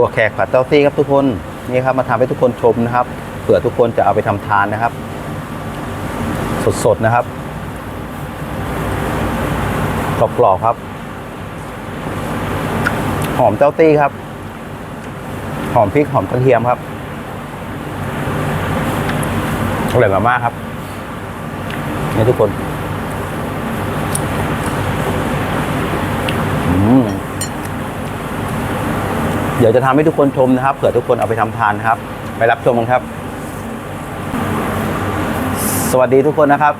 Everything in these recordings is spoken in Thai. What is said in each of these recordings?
ถั่วแขกผัดเต้าซี่ครับทุกคนนี่ครับมาทำให้ทุกคนชมนะครับเผื่อทุกคนจะเอาไปทำทานนะครับ สดๆนะครับกรอบๆครับ หอมเต้าตี้ครับ หอมพริกหอมกระเทียมครับอร่อยมากๆครับนี่ทุกคน อืม เดี๋ยวจะทำให้ทุกคนชมนะครับเผื่อทุกคนเอาไปทำทานครับ ไปรับชมกันครับ สวัสดีทุกคนนะครับ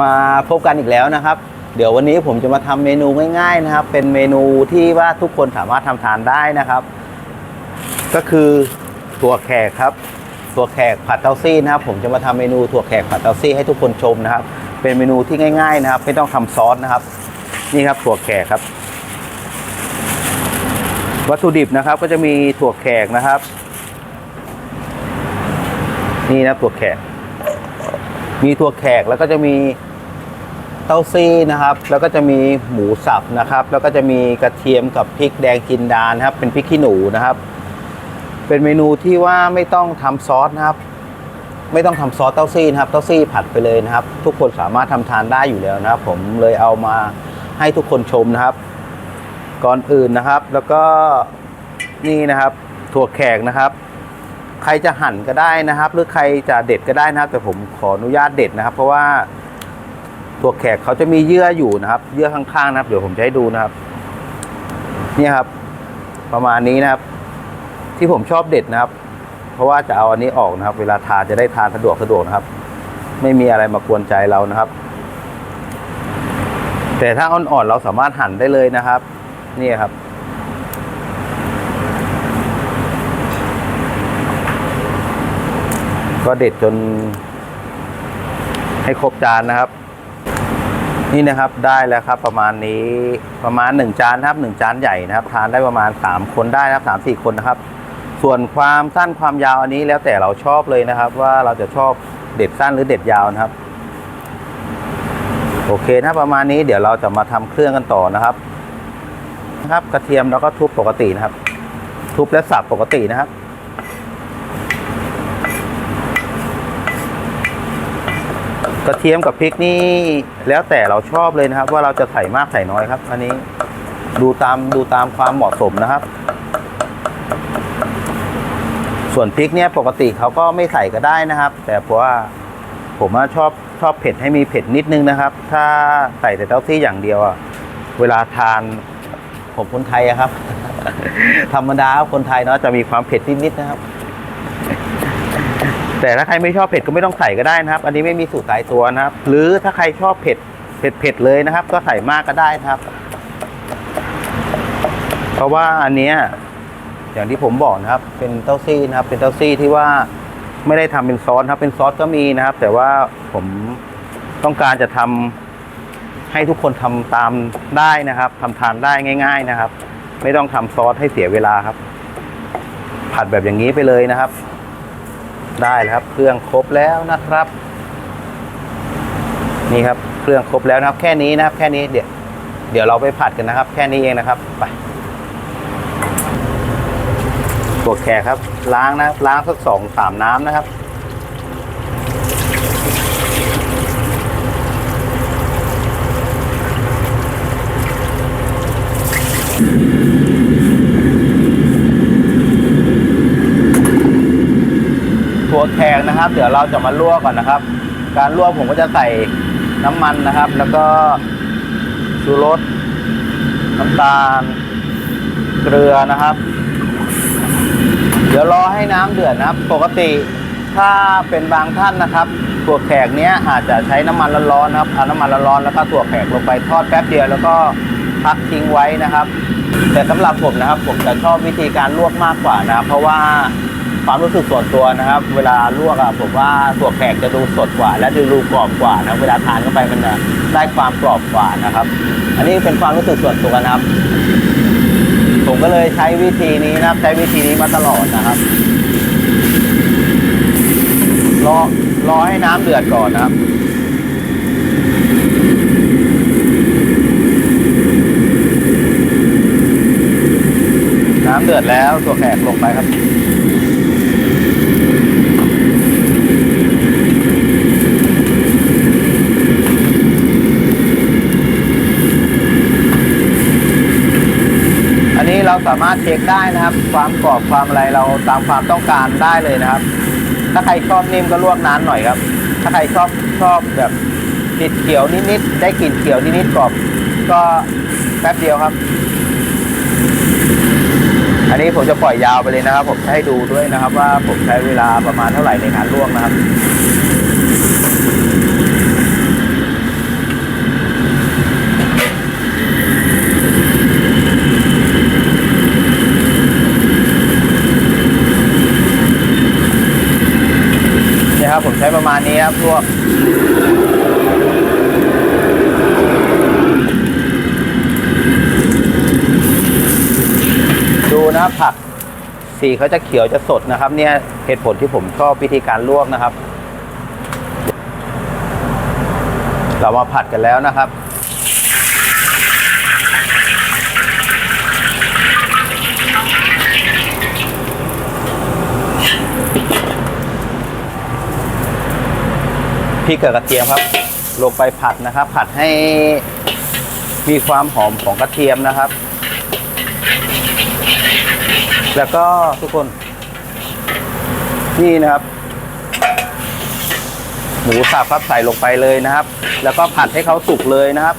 มาพบกันอีกแล้วนะครับ เดี๋ยววันนี้ผมจะมาทำเมนูง่ายๆนะครับ เป็นเมนูที่ว่าทุกคนสามารถทำทานได้นะครับ ก็คือถั่วแขกครับถั่วแขกผัดเต้าซี่นะครับ ผมจะมาทำเมนูถั่วแขกผัดเต้าซี่ให้ทุกคนชมนะครับ เป็นเมนูที่ง่าย ๆ นะครับ ไม่ต้องทำซอสนะครับ นี่ครับถั่วแขกครับ วัตถุดิบนะครับก็จะมีถั่วแขกนะครับ นี่นะถั่วแขก มีถั่วแขกแล้วก็จะมีเต้าซี่นะครับ แล้วก็จะมีหมูสับนะครับ แล้วก็จะมีกระเทียมกับพริกแดงจินดานะครับ เป็นพริกขี้หนูนะครับ เป็นเมนูที่ว่าไม่ต้องทำซอสนะครับ ไม่ต้องทำซอสเต้าซี่นะครับเต้าซี่ผัดไปเลยนะครับ ทุกคนสามารถทำทานได้อยู่แล้วนะครับ ผมเลยเอามาให้ทุกคนชมนะครับ ก่อนอื่นนะครับ แล้วก็นี่นะครับ ถั่วแขกนะครับ ใครจะหั่นก็ได้นะครับ หรือใครจะเด็ดก็ได้นะครับ แต่ผมขออนุญาตเด็ดนะครับ เพราะว่าถั่วแขกเขาจะมีเยื่ออยู่นะครับ เยื่อข้างๆนะครับ เดี๋ยวผมจะให้ดูนะครับ เนี่ยครับ ประมาณนี้นะครับ ที่ผมชอบเด็ดนะครับ เพราะว่าจะเอาอันนี้ออกนะครับ เวลาทานจะได้ทานสะดวกสะดวกนะครับ ไม่มีอะไรมากวนใจเรานะครับ แต่ถ้าอ่อนๆเราสามารถหั่นได้เลยนะครับ นี่ครับ ก็เด็ดจน ให้ครบจานนะครับ นี่นะครับได้แล้วครับ ประมาณนี้ประมาณหนึ่งจานครับหนึ่งจานใหญ่นะครับ ทานได้ประมาณสามคนได้นะครับสามสี่คนนะครับ ส่วนความสั้นความยาวอันนี้แล้วแต่เราชอบเลยนะครับ ว่าเราจะชอบเด็ดสั้นหรือเด็ดยาวนะครับ โอเคนะประมาณนี้เดี๋ยวเราจะมาทำเครื่องกันต่อนะครับ นะครับ กระเทียมเราก็ทุบปกตินะครับ ทุบและสับปกตินะครับกระเทียมกับพริกนี่แล้วแต่เราชอบเลยนะครับ ว่าเราจะใส่มากใส่น้อยครับ อันนี้ดูตามดูตามความเหมาะสมนะครับ ส่วนพริกเนี่ยปกติเขาก็ไม่ใส่ก็ได้นะครับ แต่เพราะว่าผมชอบชอบเผ็ดให้มีเผ็ดนิดนึงนะครับ ถ้าใส่แต่เต้าซี่อย่างเดียวอะเวลาทาน ผมคนไทยอะครับ ธรรมดาคนไทยเนาะจะมีความเผ็ดนิดๆนะครับ แต่ถ้าใครไม่ชอบเผ็ดก็ไม่ต้องใส่ก็ได้นะครับ อันนี้ไม่มีสูตรตายตัวนะครับ หรือถ้าใครชอบเผ็ดเผ็ดเผ็ดเลยนะครับ ก็ใส่มากก็ได้นะครับ เพราะว่าอันเนี้ยอย่างที่ผมบอกนะครับ เป็นเต้าซี่นะครับ เป็นเต้าซี่ที่ว่าไม่ได้ทำเป็นซอสครับ เป็นซอสก็มีนะครับ แต่ว่าผมต้องการจะทำ ให้ทุกคนทำตามได้นะครับทำทานได้ง่าย ๆนะครับ ไม่ต้องทำซอสให้เสียเวลาครับ ผัดแบบอย่างนี้ไปเลยนะครับ ได้แล้วครับ เครื่องครบแล้วนะครับ นี่ครับ เครื่องครบแล้วนะครับ แค่นี้นะครับ แค่นี้เดี๋ยวเดี๋ยวเราไปผัดกันนะครับ แค่นี้เองนะครับไปตัวแขกครับ ล้างนะล้างสักสองสามน้ำนะครับ ถั่วแขกนะครับ เดี๋ยวเราจะมาลวกก่อนนะครับ การลวกผมก็จะใส่น้ำมันนะครับ แล้วก็ชูรสน้ำตาล เกลือนะครับ เดี๋ยวรอให้น้ำเดือดนะครับ ปกติถ้าเป็นบางท่านนะครับถั่วแขกเนี้ยอาจจะใช้น้ำมันร้อนๆนะครับเอาน้ำมันร้อนๆแล้วก็ถั่วแขกลงไปทอดแป๊บเดียวแล้วก็ พักทิ้งไว้นะครับ แต่สำหรับผมนะครับ ผมจะชอบวิธีการลวกมากกว่านะครับ เพราะว่าความรู้สึกส่วนตัวนะครับ เวลาลวกอะผมว่าถั่วแขกจะดูสดกว่า และดูรูกรอบกว่านะเวลาทานเข้าไปมันจะได้ความกรอบกว่านะครับ อันนี้เป็นความรู้สึกส่วนตัวนะครับ ผมก็เลยใช้วิธีนี้นะครับ ใช้วิธีนี้มาตลอดนะครับรอรอให้น้ำเดือดก่อนนะครับ น้ำเดือดแล้วตัวแขกลงไปครับอันนี้เราสามารถเช็คได้นะครับ ความกรอบความอะไรเราตามความต้องการได้เลยนะครับ ถ้าใครชอบนิ่มก็ลวกนานหน่อยครับ ถ้าใครชอบชอบแบบติดเขียวนิดๆได้กลิ่นเขียวนิดๆกรอบ ก็แป๊บเดียวครับ อันนี้ผมจะปล่อยยาวไปเลยนะครับ ผมจะให้ดูด้วยนะครับ ว่าผมใช้เวลาประมาณเท่าไหร่ในการลวกนะครับเนี่ยครับผมใช้ประมาณนี้ครับพวก นะครับผักสีเขาจะเขียวจะสดนะครับ เนี่ยเหตุผลที่ผมชอบวิธีการลวกนะครับ เรามาผัดกันแล้วนะครับ พริกกับกระเทียมครับ ลงไปผัดนะครับ ผัดให้มีความหอมของกระเทียมนะครับ แล้วก็ทุกคน นี่นะครับ หมูสับครับใส่ลงไปเลยนะครับ แล้วก็ผัดให้เขาสุกเลยนะครับ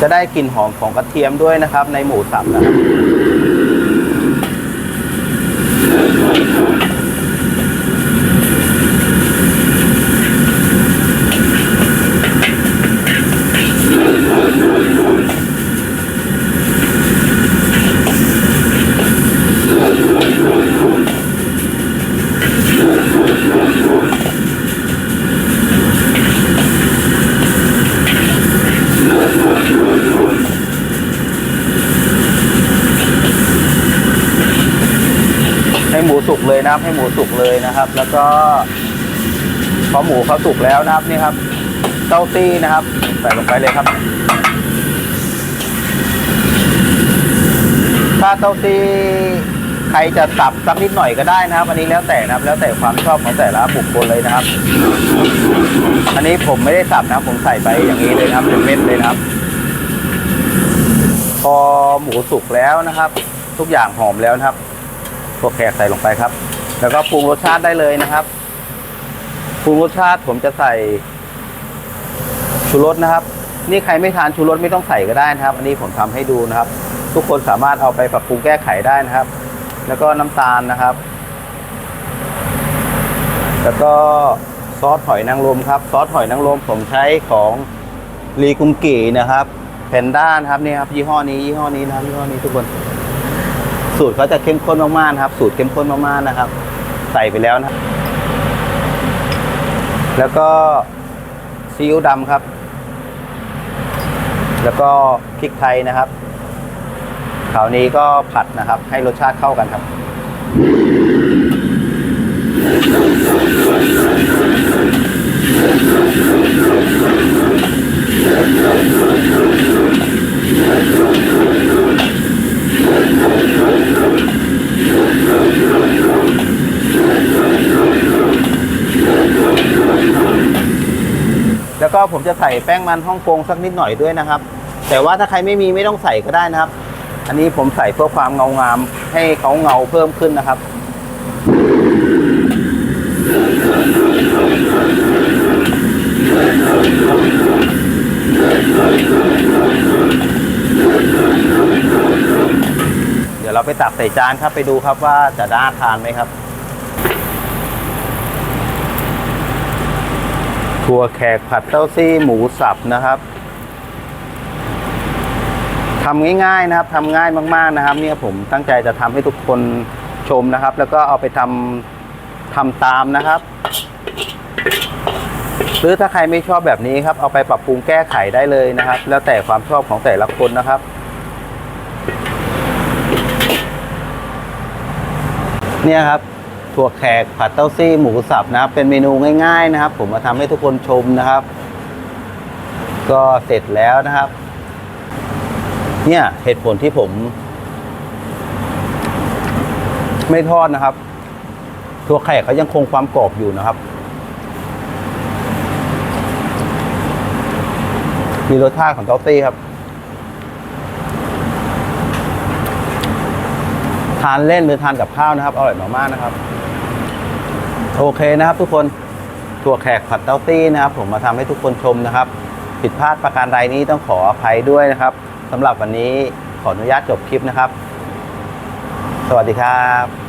จะได้กลิ่นหอมของกระเทียมด้วยนะครับ ในหมูสับนะครับ ห้หมูสุกเลยนะครับ ให้หมูสุกเลยนะครับ แล้วก็พอหมูเขาสุกแล้วนะครับนี่ครับเต้าซี่นะครับ ใส่ลงไปเลยครับ ถ้าเต้าซี่ใครจะสับสักนิดหน่อยก็ได้นะครับ อันนี้แล้วแต่นะครับ แล้วแต่ความชอบของแต่ละบุคคลเลยนะครับ อันนี้ผมไม่ได้สับนะผมใส่ไปอย่างนี้เลยนะครับเป็นเม็ดเลยนะครับ พอหมูสุกแล้วนะครับ ทุกอย่างหอมแล้วนะครับ วกแขกใส่ลงไปครับ แล้วก็ปรุงรสชาติได้เลยนะครับปรุงรสชาติผมจะใส่ชูรสนะครับ นี่ใครไม่ทานชูรสไม่ต้องใส่ก็ได้นะครับ อันนี้ผมทำให้ดูนะครับ ทุกคนสามารถเอาไปปรับปรุงแก้ไขได้นะครับ แล้วก็น้ำตาลนะครับ แล้วก็ซอสหอยนางรมครับ ซอสหอยนางรมผมใช้ของรีกุมกีนะครับแพนด้านครับนี่ครับยี่ห้อนี้ยี่ห้อนี้นะครับยี่ห้อนี้ทุกคน สูตรเขาจะเข้มข้นมากๆนะครับ สูตรเข้มข้นมากๆนะครับ ใส่ไปแล้วนะแล้วก็ซีอิ๊วดำครับ แล้วก็พริกไทยนะครับคราวนี้ก็ผัดนะครับ ให้รสชาติเข้ากันครับ ผมจะใส่แป้งมันฮ่องกงสักนิดหน่อยด้วยนะครับ แต่ว่าถ้าใครไม่มีไม่ต้องใส่ก็ได้นะครับ อันนี้ผมใส่เพื่อความเงางามให้เขาเงาเพิ่มขึ้นนะครับเดี๋ยวเราไปตักใส่จานครับไปดูครับว่าจะน่าทานไหมครับ ถั่วแขกผัดเต้าซี่หมูสับนะครับทำง่ายๆนะครับทำง่ายมาก ๆนะครับ เนี่ยผมตั้งใจจะทำให้ทุกคนชมนะครับ แล้วก็เอาไปทำทำตามนะครับ หรือถ้าใครไม่ชอบแบบนี้ครับ เอาไปปรับปรุงแก้ไขได้เลยนะครับ แล้วแต่ความชอบของแต่ละคนนะครับเนี่ยครับ ถั่วแขกผัดเต้าซี่หมูสับนะครับ เป็นเมนูง่าย ๆนะครับ ผมมาทำให้ทุกคนชมนะครับ ก็เสร็จแล้วนะครับ เนี่ยเหตุผลที่ผม ไม่ทอดนะครับตัวไข่เขายังคงความกรอบอยู่นะครับ มีรสชาติของเต้าตี้ครับทานเล่นหรือทานกับข้าวนะครับ อร่อยมากๆนะครับ โอเคนะครับทุกคนถั่วแขกผัดเต้าตี้นะครับ ผมมาทำให้ทุกคนชมนะครับ ผิดพลาดประการใดนี้ต้องขออภัยด้วยนะครับสำหรับวันนี้ขออนุญาตจบคลิปนะครับ สวัสดีครับ